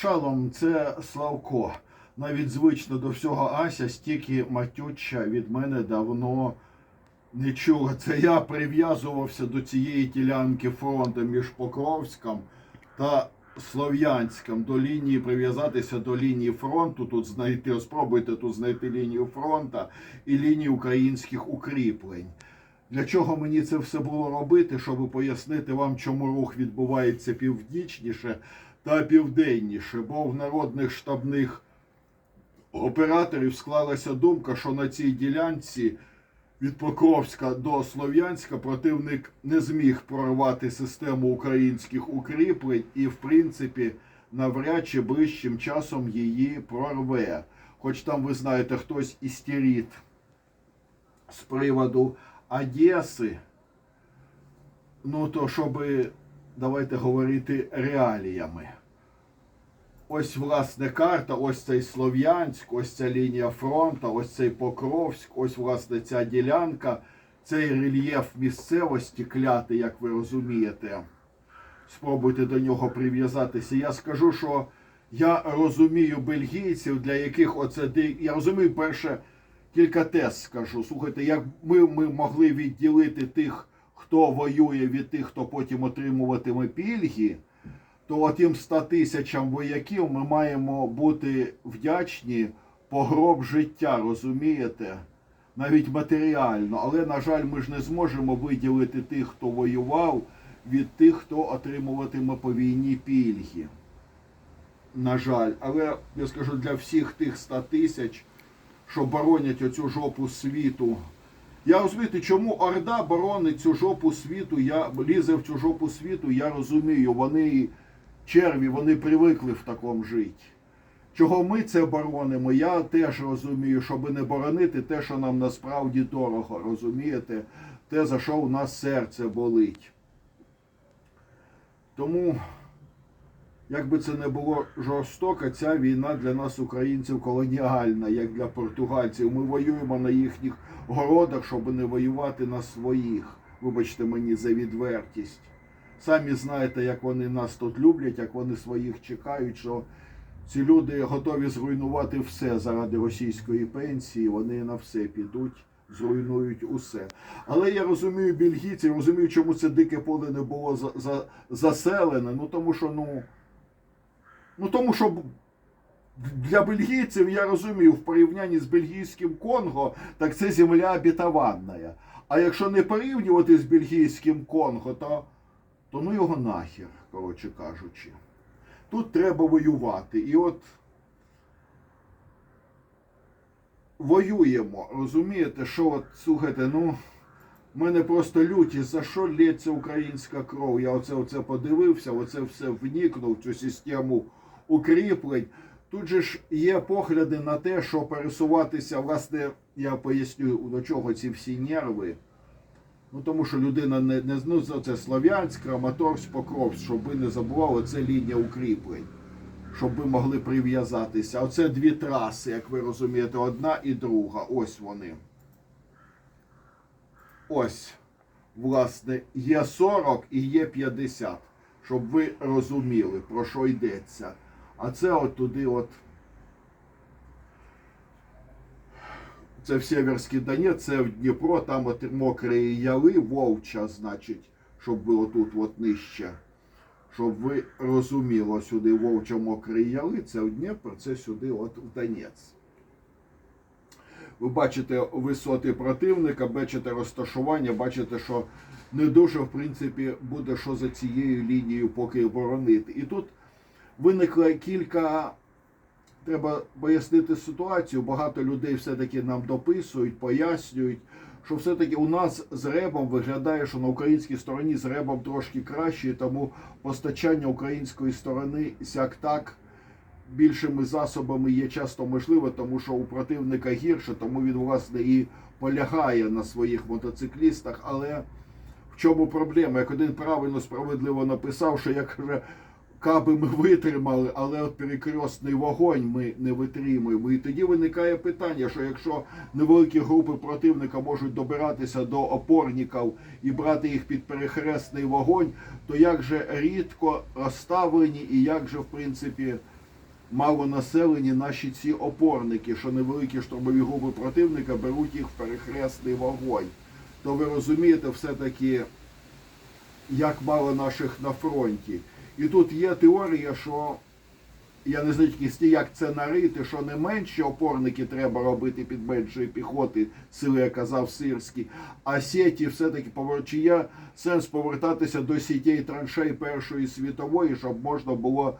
Шалом, це Славко. Навіть звично до всього Ася, стільки матюча від мене давно не чула. Це я прив'язувався до цієї ділянки фронту між Покровськом та Слов'янськом. До лінії прив'язатися до лінії фронту. Тут знайти, спробуйте тут знайти лінію фронту і лінію українських укріплень. Для чого мені це все було робити, щоб пояснити вам, чому рух відбувається північніше та південніше, бо в народних штабних операторів склалася думка, що на цій ділянці від Покровська до Слов'янська противник не зміг прорвати систему українських укріплень і, в принципі, навряд чи ближчим часом її прорве. Хоч там, ви знаєте, хтось істеріт з приводу Одеси, ну то щоб, давайте говорити реаліями. Ось власне карта, ось цей Слов'янськ, ось ця лінія фронту, ось цей Покровськ, ось власне ця ділянка, цей рельєф місцевості клятий, як ви розумієте. Спробуйте до нього прив'язатися. Я скажу, що я розумію бельгійців, для яких оце Я розумію перше кілька тез скажу. Слухайте, як ми, ми могли відділити тих, хто воює від тих, хто потім отримуватиме пільги то тим 100 тисячам вояків ми маємо бути вдячні по гроб життя, розумієте? Навіть матеріально. Але, на жаль, ми ж не зможемо виділити тих, хто воював, від тих, хто отримуватиме по війні пільги. На жаль, але я скажу для всіх тих 100 тисяч, що боронять оцю жопу світу. Я розумієте, чому Орда боронить цю жопу світу, я лізе в цю жопу світу, я розумію, вони черві, вони привикли в такому жити. Чого ми це боронимо, я теж розумію, щоб не боронити те, що нам насправді дорого, розумієте? Те, за що у нас серце болить. Тому, як би це не було жорстоко, ця війна для нас, українців, колоніальна, як для португальців. Ми воюємо на їхніх городах, щоб не воювати на своїх. Вибачте мені за відвертість. Самі знаєте, як вони нас тут люблять, як вони своїх чекають, що ці люди готові зруйнувати все заради російської пенсії, вони на все підуть, зруйнують усе. Але я розумію бельгійців, розумію, чому це дике поле не було за, за, заселене. Ну тому що, ну, ну тому що для бельгійців я розумію, в порівнянні з бельгійським Конго, так це земля обітованна. А якщо не порівнювати з бельгійським Конго, то то ну його нахер, коротше кажучи. Тут треба воювати. І от воюємо, розумієте, що от, слухайте, ну, в мене просто люті, за що лється українська кров? Я оце, оце подивився, оце все вникнув в цю систему укріплень. Тут же ж є погляди на те, що пересуватися, власне, я поясню, до чого ці всі нерви. Ну тому що людина не, не ну, це Слов'янськ, Краматорськ, Покровськ, щоб ви не забували, це лінія укріплень, щоб ви могли прив'язатися. Оце дві траси, як ви розумієте, одна і друга. Ось вони. Ось, власне, є 40 і є 50, щоб ви розуміли, про що йдеться. А це от туди от. Це в Северський Донець, це в Дніпро, там от мокрі яли, вовча, значить, щоб ви отут от нижче. Щоб ви розуміли, сюди вовча мокрі яли, це в Дніпро, це сюди от в Донець. Ви бачите висоти противника, бачите розташування, бачите, що не дуже, в принципі, буде що за цією лінією поки боронити. І тут виникло кілька треба пояснити ситуацію. Багато людей все-таки нам дописують, пояснюють, що все-таки у нас з ребом виглядає, що на українській стороні з ребом трошки краще, тому постачання української сторони сяк так більшими засобами є часто можливе, тому що у противника гірше, тому він власне і полягає на своїх мотоциклістах. Але в чому проблема? Як один правильно справедливо написав, що як каже, каби ми витримали, але от перекресний вогонь ми не витримуємо. І тоді виникає питання, що якщо невеликі групи противника можуть добиратися до опорників і брати їх під перехресний вогонь, то як же рідко розставлені і як же, в принципі, малонаселені наші ці опорники, що невеликі штурмові групи противника беруть їх в перехресний вогонь. То ви розумієте, все-таки, як мало наших на фронті. І тут є теорія, що я не знаю тільки як це нарити, що не менші опорники треба робити під меншої піхоти, сили, як казав Сирський, а сіті все-таки чи є сенс повертатися до сітей траншей Першої світової, щоб можна було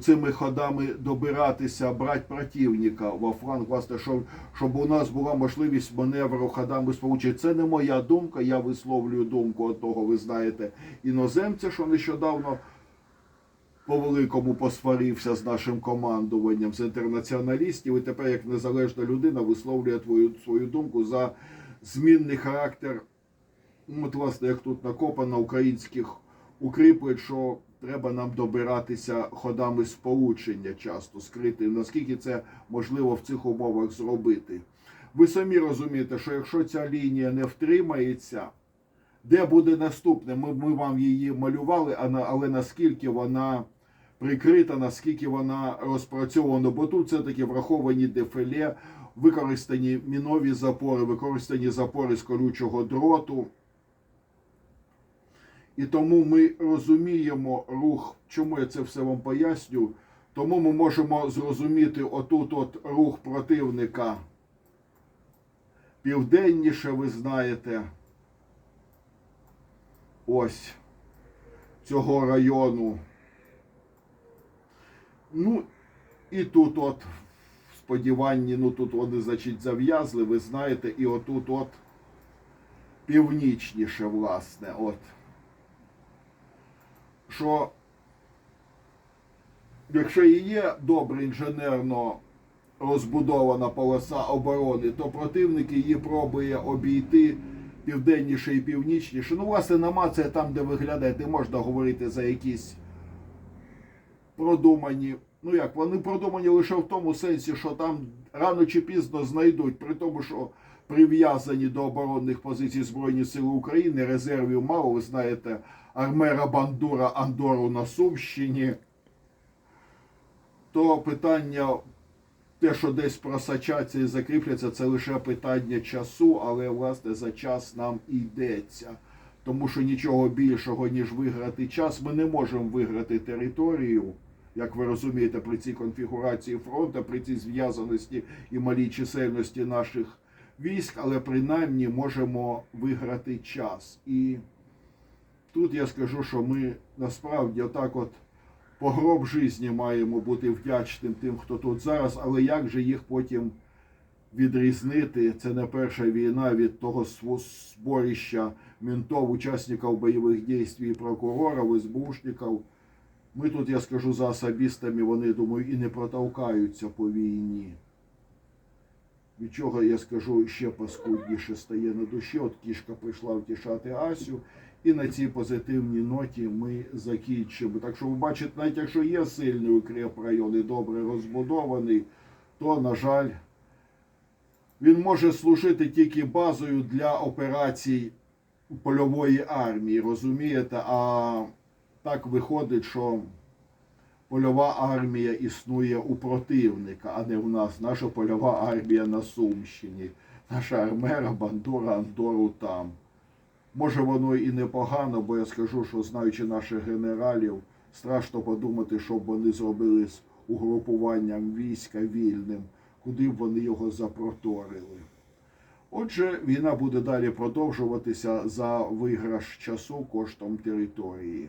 цими ходами добиратися, брати противника во фланг, власне, щоб, щоб у нас була можливість маневру ходами сполучення. Це не моя думка, я висловлюю думку одного, ви знаєте, іноземця, що нещодавно по великому посварився з нашим командуванням з інтернаціоналістів, і тепер як незалежна людина висловлює твою свою думку за змінний характер. ну, От, власне, як тут накопано українських укріплень, що треба нам добиратися ходами сполучення часто скрити. Наскільки це можливо в цих умовах зробити? Ви самі розумієте, що якщо ця лінія не втримається, де буде наступне? Ми, ми вам її малювали, але наскільки вона прикрита, наскільки вона розпрацьована, бо тут все-таки враховані дефіле, використані мінові запори, використані запори з колючого дроту. І тому ми розуміємо рух, чому я це все вам поясню. Тому ми можемо зрозуміти отут от рух противника південніше, ви знаєте, ось цього району. Ну, і тут от в сподіванні, ну тут вони, значить, зав'язли, ви знаєте, і отут от північніше, власне, от. Що якщо і є добре інженерно розбудована полоса оборони, то противник її пробує обійти південніше і північніше. Ну, власне, намація там, де виглядає, не можна говорити за якісь продумані. Ну як, вони продумані лише в тому сенсі, що там рано чи пізно знайдуть, при тому, що прив'язані до оборонних позицій Збройні Сили України, резервів мало, ви знаєте, армера Бандура Андору на Сумщині, то питання, те, що десь просачаться і закріпляться, це лише питання часу, але власне за час нам йдеться. Тому що нічого більшого, ніж виграти час, ми не можемо виграти територію, як ви розумієте, при цій конфігурації фронту, при цій зв'язаності і малій чисельності наших військ, але принаймні можемо виграти час. І тут я скажу, що ми насправді отак от по гроб житті маємо бути вдячним тим, хто тут зараз, але як же їх потім відрізнити? Це не перша війна від того зборища ментов, учасників бойових дій прокурорів, СБУшників. Ми тут, я скажу, за особистами, вони, думаю, і не протовкаються по війні. Від чого я скажу ще паскудніше стає на душі. От кішка прийшла втішати Асю. І на цій позитивній ноті ми закінчимо. Так що ви бачите, навіть якщо є сильний укріп район і добре розбудований, то, на жаль, він може служити тільки базою для операцій польової армії, розумієте? А так виходить, що польова армія існує у противника, а не у нас. Наша польова армія на Сумщині. Наша армера, бандура, Андору там. Може, воно і непогано, бо я скажу, що знаючи наших генералів, страшно подумати, що б вони зробили з угрупуванням війська вільним, куди б вони його запроторили. Отже, війна буде далі продовжуватися за виграш часу коштом території.